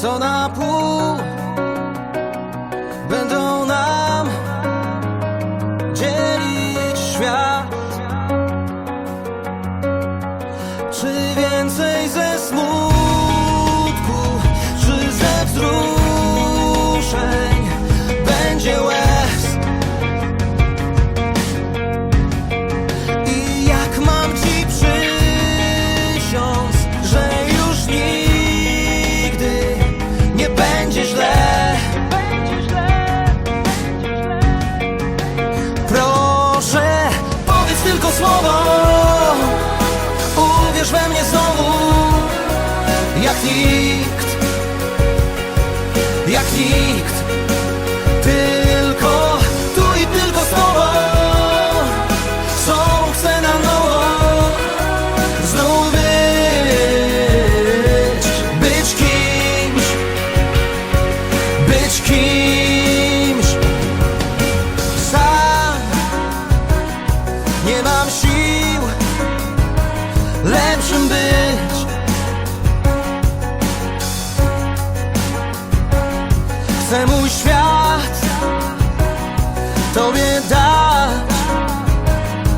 So now. słowo. Uwierz we mnie znowu Jak nikt sobie dać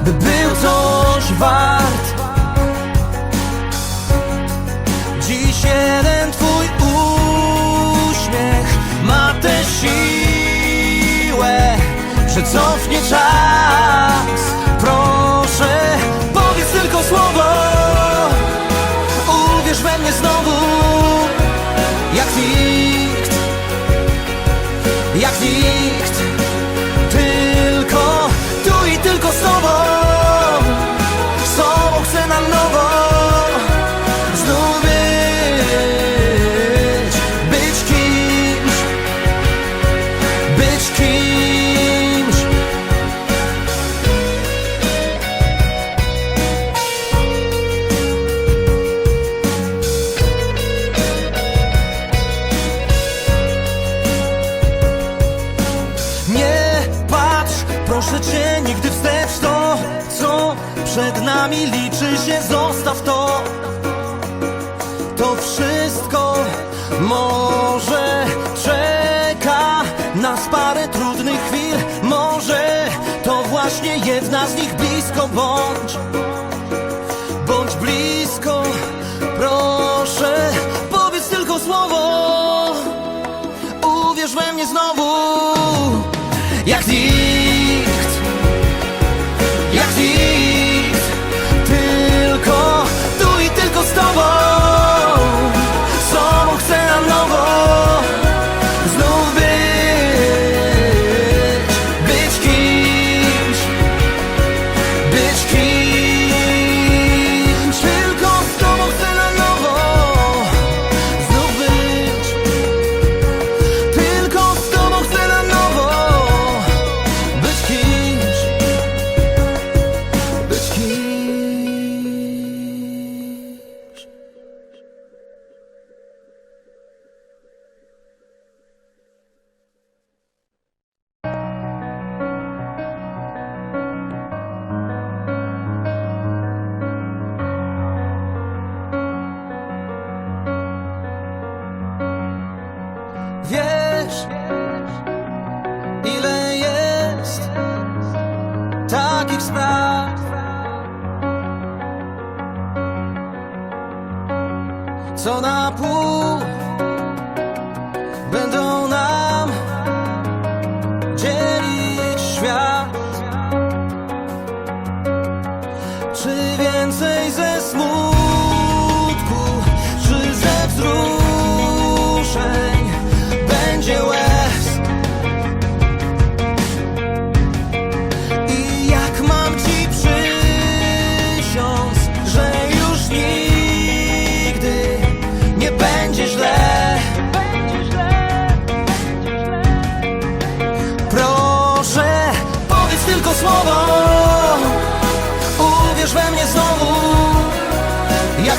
By był coś wart. Dziś jeden twój uśmiech Ma tę siłę Że cofnie czas. Proszę cię, nigdy wstecz to, co przed nami liczy się, zostaw to. To wszystko może czeka nas parę trudnych chwil, może to właśnie jedna z nich blisko bądź. Bądź blisko, proszę, powiedz tylko słowo. Uwierz we mnie znowu, jak nigdy. takich spraw. Co na pół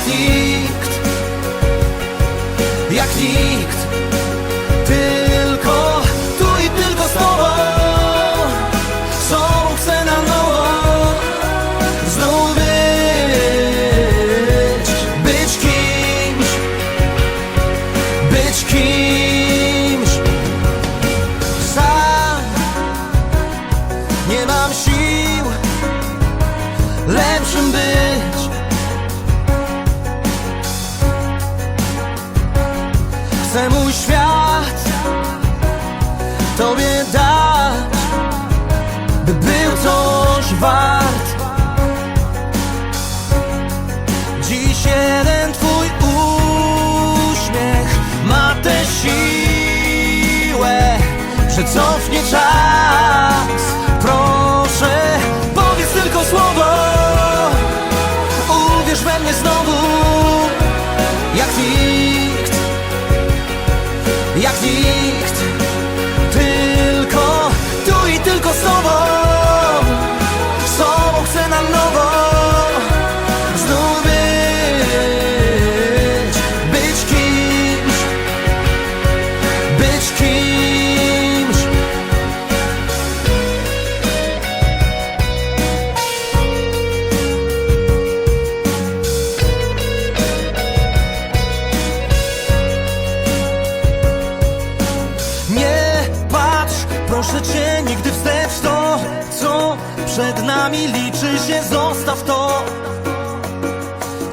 nikt. Jak nikt. Że cofnie czas nigdy wstecz to Co przed nami liczy się, zostaw to.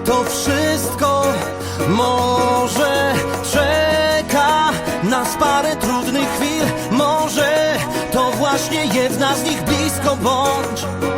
To wszystko może czeka nas parę trudnych chwil. Może to właśnie jedna z nich blisko bądź